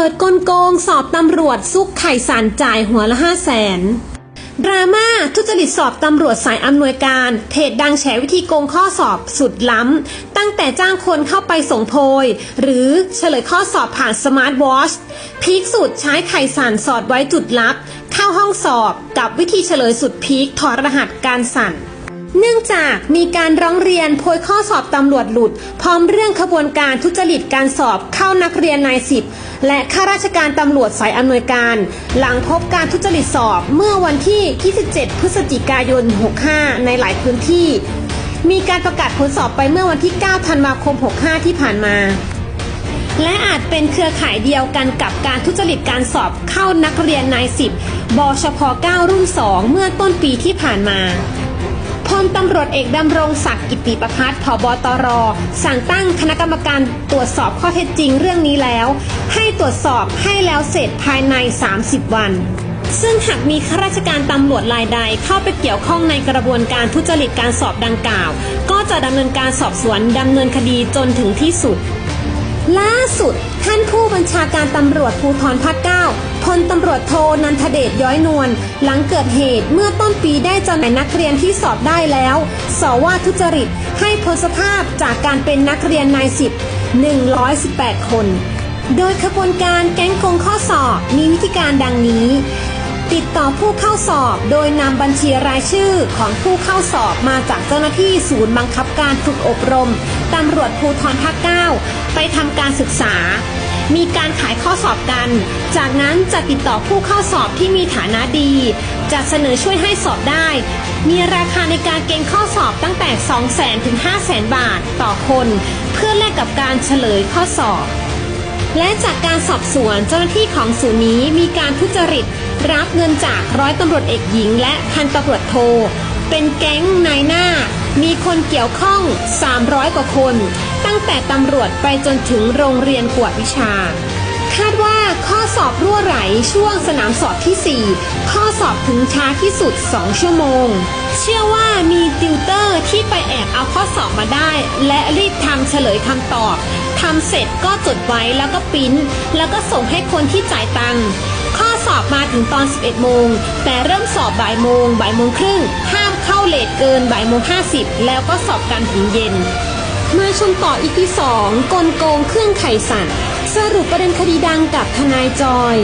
ปิดกลโกงสอบตำรวจซุกไข่สารจ่ายหัวละห้าแสนดราม่าทุจริตสอบตำรวจสายอำนวยการ เพจดังแฉวิธีโกงข้อสอบสุดล้ำ ตั้งแต่จ้างคนเข้าไปส่งโพย หรือเฉลยข้อสอบผ่านสมาร์ทวอชพีคสุดใช้ไข่สารสอดไว้จุดลับ เข้าห้องสอบกับวิธีเฉลยสุดพีคถอดรหัสการสั่น เนื่องจากมีการร้องเรียนโพยข้อสอบตำรวจหลุด พร้อมเรื่องขบวนการทุจริตการสอบเข้านักเรียนนายสิบและข้าราชการตำรวจสายอำนวยการ หลังพบการทุจริตสอบเมื่อวันที่ 27 พฤศจิกายน 65 ในหลายพื้นที่ มีการประกาศผลสอบไปเมื่อวันที่ 9 ธันวาคม 65 ที่ผ่านมาและอาจเป็นเครือข่ายเดียวกันกับการทุจริตการสอบเข้านักเรียนนายสิบบชพ9รุ่น 2 เมื่อต้นปีที่ผ่านมา พลตำรวจเอกดำรงศักดิ์กิติประพัฒน์ผบตร สั่งตั้งคณะกรรมการตรวจสอบข้อเท็จจริงเรื่องนี้แล้ว ให้ตรวจสอบให้แล้วเสร็จภายใน 30 วันซึ่งหากมีข้าราชการตำรวจรายใดเข้าไปเกี่ยวข้องในกระบวนการทุจริตการสอบดังกล่าว ก็จะดำเนินการสอบสวนดำเนินคดีจนถึงที่สุด ล่าสุด ท่านผู้บัญชาการตำรวจภูธรภาคเก้าพลตำรวจโทนันทเดชย้อยนวลหลังเกิดเหตุเมื่อต้นปีได้จำหน่ายนักเรียนที่สอบได้แล้วสอว่าทุจริตให้พ้นสภาพจากการเป็นนักเรียนนายสิบ118 คน โดยขบวนการแก๊งโกงข้อสอบมีวิธีการดังนี้ ติดต่อผู้เข้าสอบ โดยนำบัญชีรายชื่อของผู้เข้าสอบมาจากเจ้าหน้าที่ศูนย์บังคับการฝึกอบรมตำรวจภูธรภาคเก้าไปทำการศึกษา มีการขายข้อสอบกัน จากนั้นจะติดต่อผู้เข้าสอบที่มีฐานะดี จะเสนอช่วยให้สอบได้ มีราคาในการเกณฑ์ข้อสอบตั้งแต่ 200,000ถึง500,000 บาทต่อคน เพื่อแลกกับการเฉลยข้อสอบ และจากการสอบสวนเจ้าหน้าที่ของศูนย์นี้มีการทุจริต รับเงินจากร้อยตำรวจเอกหญิง และพันตำรวจโท เป็นแก๊งนายหน้า มีคนเกี่ยวข้อง 300 กว่าคน ตั้งแต่ตำรวจไปจนถึงโรงเรียนกวดวิชา คาดว่า ข้อสอบรั่วไหลช่วงสนามสอบที่ 4 ข้อสอบถึงช้าที่สุด 2 ชั่วโมง เชื่อว่ามีติวเตอร์ที่ไปแอบเอาข้อสอบมาได้ และรีบทำเฉลยคำตอบทำเสร็จก็จดไว้แล้วก็ปิ้น แล้วก็ส่งให้คนที่จ่ายตังค์ข้อสอบมาถึงตอน 11 โมง แต่เริ่มสอบบ่ายโมงบ่ายโมงครึ่ง ห้ามเข้าเลทเกินบ่ายโมง 50 แล้วก็สอบกันถึงเย็น มาชมต่ออีพีสองกลโกงเครื่องไข่สั่นสรุปประเด็นคดีดังกับทนายจอย